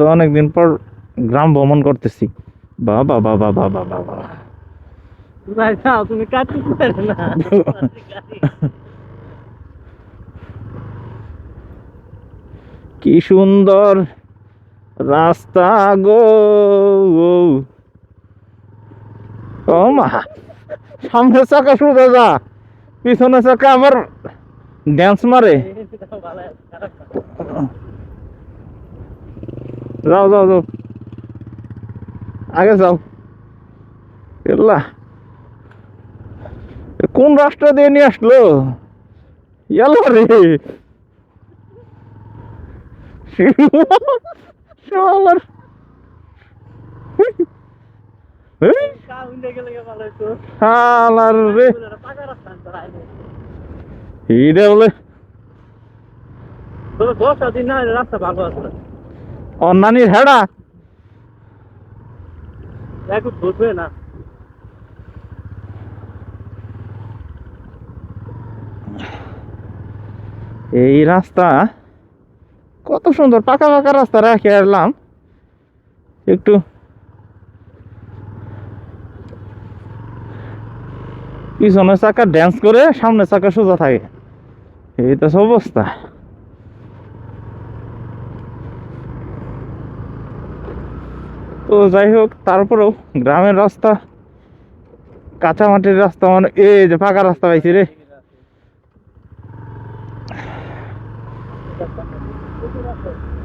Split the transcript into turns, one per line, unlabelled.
তো অনেকদিন পর গ্রাম ভ্রমণ করতেছি। বাবা বাবা বাবা
তুমি কাটতে পারো না।
কি সুন্দর রাস্তা গো। ও মা সামনে চাকা শুরু যা পিছনে চাকা আমার ড্যান্স মারে। যাও যাও যাও। আগে যাও। এল্লা। কোন রাস্তা দিয়ে নিয়ে আসলো? ইয়ালো রে। রে। বলে।
রাস্তা ভালো আছে।
অন্যানির হেডা
একটু ধরবে না
এই রাস্তা কত সুন্দর পাকা পাকা রাস্তা রেখে এলাম। একটু। পিছনের চাকা ড্যান্স করে সামনে চাকা সোজা থাকে। এই তো সব অবস্থা। তো যাই হোক, তারপরেও গ্রামের রাস্তা কাঁচা মাটির রাস্তা মানে এ যে ফাঁকা রাস্তা পাইছি রে Thank you.